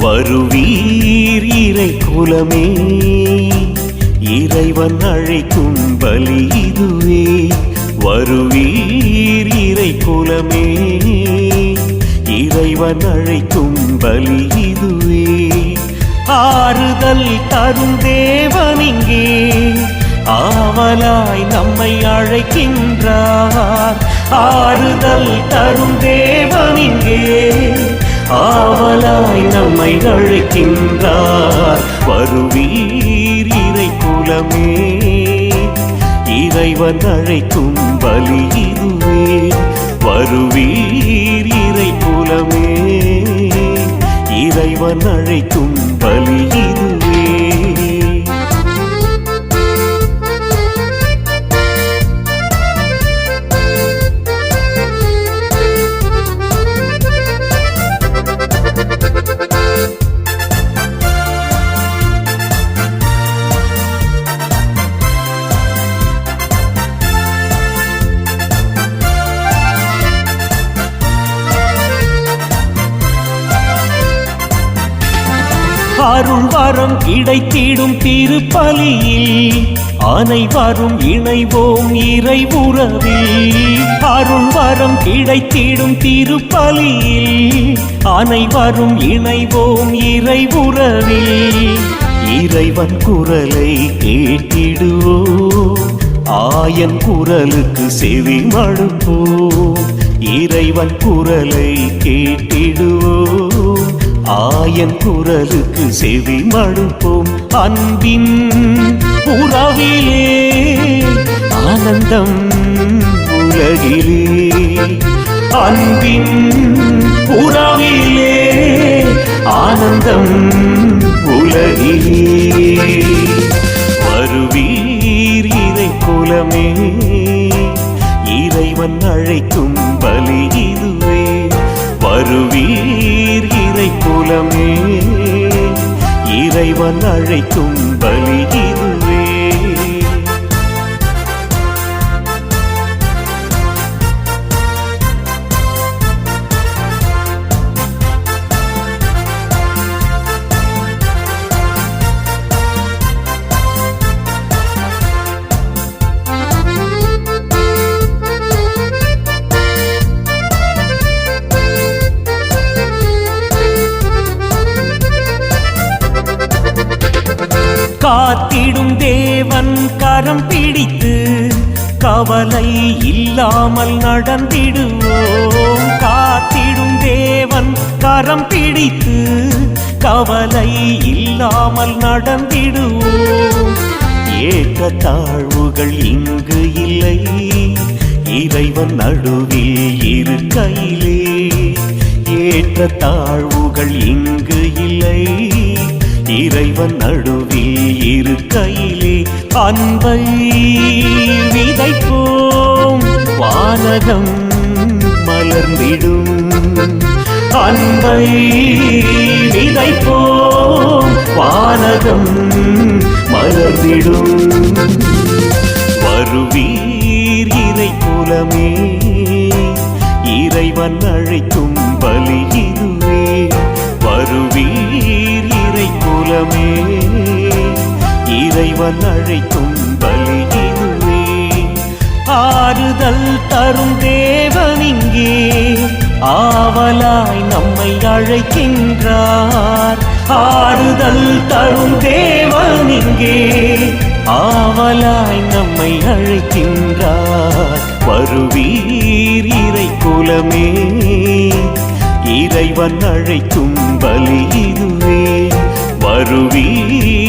வருவீர் இறை குலமே. இறைவன் அழைக்கும் பலி இதுவே. வருவீர் இறை குலமே. இறைவன் அழைக்கும் பலி இதுவே. ஆறுதல் தரும் தேவனிங்கே ஆவலாய் நம்மை அழைக்கின்றார். ஆறுதல் தரும் தேவனிங்கே ஆவலாய் நம்மை அழைக்கின்றார். வருவீர் இறை குலமே இறைவன் அழைக்கும் பலி இதுவே. வருவீர் இறை குலமே இறைவன் அழைக்கும் அருள் வரம் கிடைத்திடும் திருப்பலியில் அனைவரும் இணைவோம் இறை உறவில் அருள் வரம் கிடைத்திடும் திருப்பலியில் அனைவரும் இணைவோம் இறை உறவில் இறைவன் குரலை கேட்டிடுவோ? ஆயன் குரலுக்கு செவி மடுப்போம் இறைவன் குரலை கேட்டிடுவோ? ஆயன் குரலுக்கு செவி மடுப்போம் அன்பின் உறவிலே ஆனந்தம் உலகிலே. அன்பின் உறவிலே ஆனந்தம் உலகிலே. வருவீர் இறை குலமே. இறைவன் அழைக்கும் பலி இதுவே. வருவீர் குலமே. இறைவன் அழைக்கும் பலி இது. காத்திடும் தேவன் கரம் பிடித்து கவலை இல்லாமல் நடந்திடுவோம். காத்திடும் தேவன் கரம் பிடித்து கவலை இல்லாமல் நடந்திடுவோம். ஏற்ற தாழ்வுகள் இங்கு இல்லை. இறைவன் நடுவில் இருக்கையிலே. ஏற்ற தாழ்வுகள் இங்கு இல்லை. இறைவன் நடுவில் இருக்கையிலே அன்பை விதைப்போம். வானகம் மலர்ந்திடும். அன்பை விதைப்போம். வானகம் மலர்ந்திடும். வருவீர் இறை குலமே. இறைவன் அழைக்கும் பலி இதுவே. வருவீர் இறை குலமே. இறைவன் அழைக்கும் பலி இதுவே. ஆறுதல் தரும் தேவனிங்கே ஆவலாய் நம்மை அழைக்கின்றார். ஆறுதல் தரும் தேவனிங்கே ஆவலாய் நம்மை அழைக்கின்றார். வருவீர் இறை குலமே. தேவன் அழைக்கும் பலி இதுவே. வருவீர்